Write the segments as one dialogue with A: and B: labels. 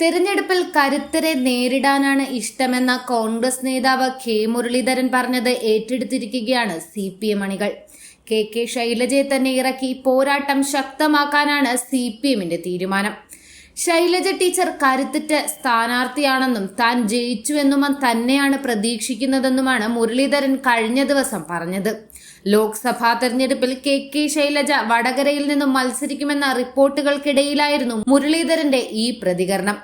A: തെരഞ്ഞെടുപ്പിൽ കരുത്തരെ നേരിടാനാണ് ഇഷ്ടമെന്ന കോൺഗ്രസ് നേതാവ് കെ മുരളീധരൻ പറഞ്ഞത് ഏറ്റെടുത്തിരിക്കുകയാണ് സി പി എം അണികൾ. കെ കെ ശൈലജയെ തന്നെ ഇറക്കി പോരാട്ടം ശക്തമാക്കാനാണ് സി പി എമ്മിന്റെ തീരുമാനം. ശൈലജ ടീച്ചർ കരുത്തുറ്റ സ്ഥാനാർത്ഥിയാണെന്നും താൻ ജയിച്ചുവെന്നും തന്നെയാണ് പ്രതീക്ഷിക്കുന്നതെന്നുമാണ് മുരളീധരൻ കഴിഞ്ഞ ദിവസം പറഞ്ഞത്. ലോക്സഭാ തെരഞ്ഞെടുപ്പിൽ കെ കെ ശൈലജ വടകരയിൽ നിന്നും മത്സരിക്കുമെന്ന റിപ്പോർട്ടുകൾക്കിടയിലായിരുന്നു മുരളീധരന്റെ ഈ പ്രതികരണം.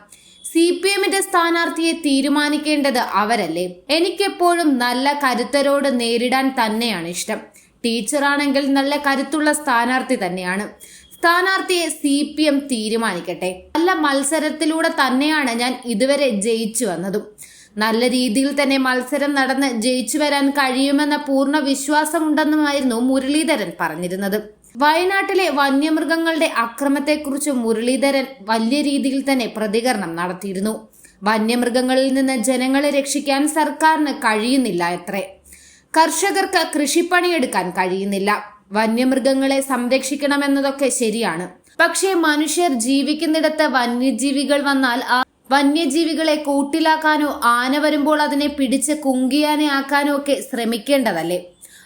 A: സി പി എമ്മിന്റെ സ്ഥാനാർത്ഥിയെ തീരുമാനിക്കേണ്ടത് അവരല്ലേ? എനിക്കെപ്പോഴും നല്ല കരുത്തരോട് നേരിടാൻ തന്നെയാണ് ഇഷ്ടം. ടീച്ചറാണെങ്കിൽ നല്ല കരുത്തുള്ള സ്ഥാനാർത്ഥി തന്നെയാണ്. സ്ഥാനാർത്ഥിയെ സി പി എം തീരുമാനിക്കട്ടെ. നല്ല മത്സരത്തിലൂടെ തന്നെയാണ് ഞാൻ ഇതുവരെ ജയിച്ചു വന്നതും. നല്ല രീതിയിൽ തന്നെ മത്സരം നടന്ന് ജയിച്ചു വരാൻ കഴിയുമെന്ന പൂർണ വിശ്വാസമുണ്ടെന്നുമായിരുന്നു മുരളീധരൻ പറഞ്ഞിരുന്നത്. വയനാട്ടിലെ വന്യമൃഗങ്ങളുടെ അക്രമത്തെക്കുറിച്ച് മുരളീധരൻ വലിയ രീതിയിൽ തന്നെ പ്രതികരണം നടത്തിയിരുന്നു. വന്യമൃഗങ്ങളിൽ നിന്ന് ജനങ്ങളെ രക്ഷിക്കാൻ സർക്കാരിന് കഴിയുന്നില്ല എത്രേ കർഷകർക്ക് കൃഷിപ്പണിയെടുക്കാൻ കഴിയുന്നില്ല. വന്യമൃഗങ്ങളെ സംരക്ഷിക്കണമെന്നതൊക്കെ ശരിയാണ്. പക്ഷേ മനുഷ്യർ ജീവിക്കുന്നിടത്ത് വന്യജീവികൾ വന്നാൽ ആ വന്യജീവികളെ കൂട്ടിലാക്കാനോ ആന വരുമ്പോൾ അതിനെ പിടിച്ച് കുങ്കിയാനെ ആക്കാനോ ഒക്കെ ശ്രമിക്കേണ്ടതല്ലേ?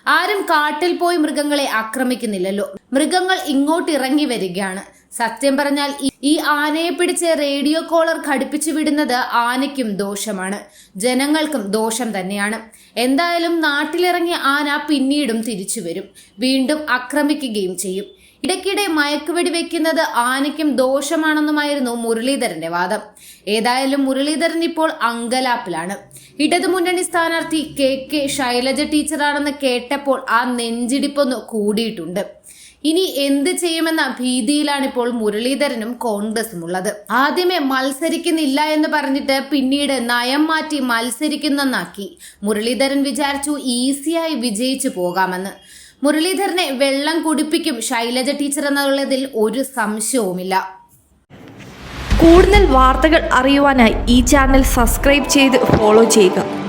A: ആരും കാട്ടിൽ പോയി മൃഗങ്ങളെ ആക്രമിക്കുന്നില്ലല്ലോ. മൃഗങ്ങൾ ഇങ്ങോട്ട് ഇറങ്ങി വരികയാണ്. സത്യം പറഞ്ഞാൽ ഈ- ആനയെ പിടിച്ച് റേഡിയോ കോളർ ഘടിപ്പിച്ചു വിടുന്നത് ആനയ്ക്കും ദോഷമാണ്. ജനങ്ങൾക്കും ദോഷം തന്നെയാണ്. എന്തായാലും നാട്ടിലിറങ്ങിയ ആന പിന്നീടും തിരിച്ചു വരും. വീണ്ടും ആക്രമിക്കുകയും ചെയ്യും. ഇടയ്ക്കിടെ മയക്കുവെടി വെക്കുന്നത് ആനയ്ക്കും ദോഷമാണെന്നുമായിരുന്നു മുരളീധരന്റെ വാദം. ഏതായാലും മുരളീധരൻ ഇപ്പോൾ അങ്കലാപ്പിലാണ്. ഇടതുമുന്നണി സ്ഥാനാർത്ഥി കെ കെ ശൈലജ ടീച്ചറാണെന്ന് കേട്ടപ്പോൾ ആ നെഞ്ചിടിപ്പൊന്ന് കൂടിയിട്ടുണ്ട്. ഇനി എന്ത് ചെയ്യുമെന്ന ഭീതിയിലാണ് ഇപ്പോൾ മുരളീധരനും കോൺഗ്രസും ഉള്ളത് ആദ്യമേ മത്സരിക്കുന്നില്ല എന്ന് പറഞ്ഞിട്ട് പിന്നീട് നയം മാറ്റി മത്സരിക്കുന്നെന്നാക്കി. മുരളീധരൻ വിചാരിച്ചു ഈസിയായി വിജയിച്ചു പോകാമെന്ന്. മുരളീധരനെ വെള്ളം കുടിപ്പിക്കും ശൈലജ ടീച്ചർ എന്നുള്ളതിൽ ഒരു സംശയവുമില്ല.
B: കൂടുതൽ വാർത്തകൾ അറിയുവാനായി ഈ ചാനൽ സബ്സ്ക്രൈബ് ചെയ്ത് ഫോളോ ചെയ്യുക.